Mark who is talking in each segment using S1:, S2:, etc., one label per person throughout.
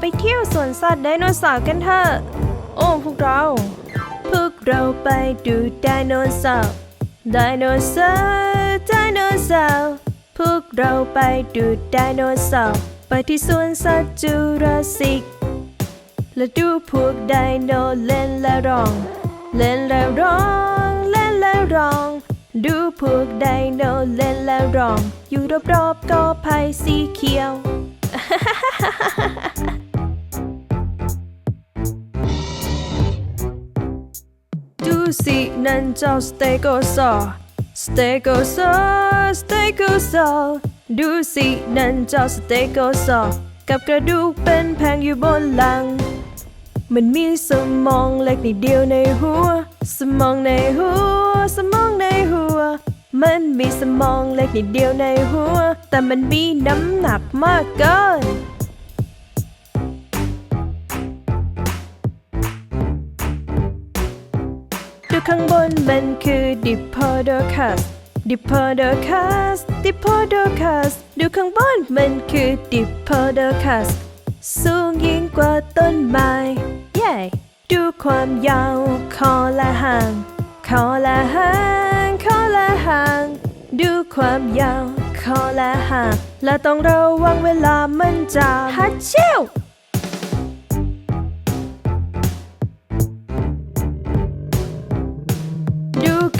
S1: ไปเที่ยวสวนสัตว์ไดโนเสาร์กันเถอะ โอ้พวกเรา พวกเราไปดูไดโนเสาร์ ไดโนเสาร์ ไดโนเสาร์ พวกเราไปดูไดโนเสาร์ ไปที่สวนสัตว์จูราสสิก และดูพวกไดโนเล่นและร้อง เล่นและร้อง เล่นและร้อง ดูพวกไดโนเล่นและร้อง อยู่รอบๆกอไผ่สีเขียวดู สินั่นเจ้าสเตโกซอร์สเตโกซอร์สเตโกซอร์ดูสินั่นเจ้าสเตโกซอร์กับกระดูกเป็นแผงอยู่บนหลัง มันมีสมองเล็กนิดเดียวในหัว สมองในหัว สมองในหัว มันมีสมองเล็กนิดเดียวในหัว แต่มันมีน้ำหนักมากเกิน ดูข้างบนมันคือ Diplodocus Diplodocus Diplodocus ดูข้างบนมันคือ Diplodocus สูงยิ่งกว่าต้นไม้เย้ดูความยาวคอและหางคอและหางคอและหางดูความยาวคอและหางและต้องระวังเวลามันจะฮัดเชี่ยว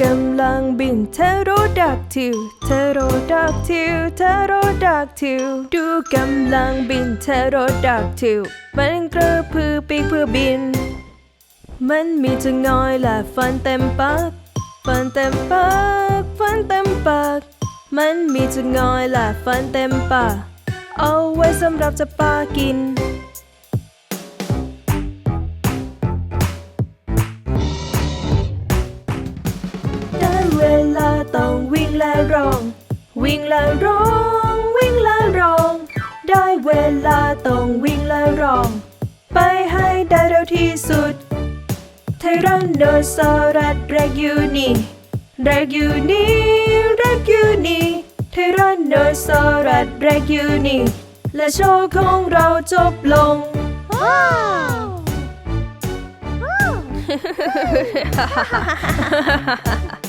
S1: กำลังบินเทโรดักทิวเทโรดักทิวเทโรดักทิวดูกำลังบินเทโรดักทิวมันกระพือปีกเพื่อบิน มันมีจะงอยและฟันเต็มปากฟันเต็มปากฟันเต็มปาก มันมีจะงอยและฟันเต็มปากเอาไว้สำหรับจะปากิน ละร้อง วิ่งและร้อง วิ่งและร้อง ได้เวลาต้องวิ่งและร้อง ไปให้ได้เร็วที่สุด ไทรันโดซอรัสแรกอยู่นี่แรกอยู่นี่แรกอยู่นี่ไทรันโดซอรัสแรกอยู่นี่และโชว์ของเราจบลง
S2: ว้าว
S1: ฮ่าฮ่าฮ่าฮ่าฮ่า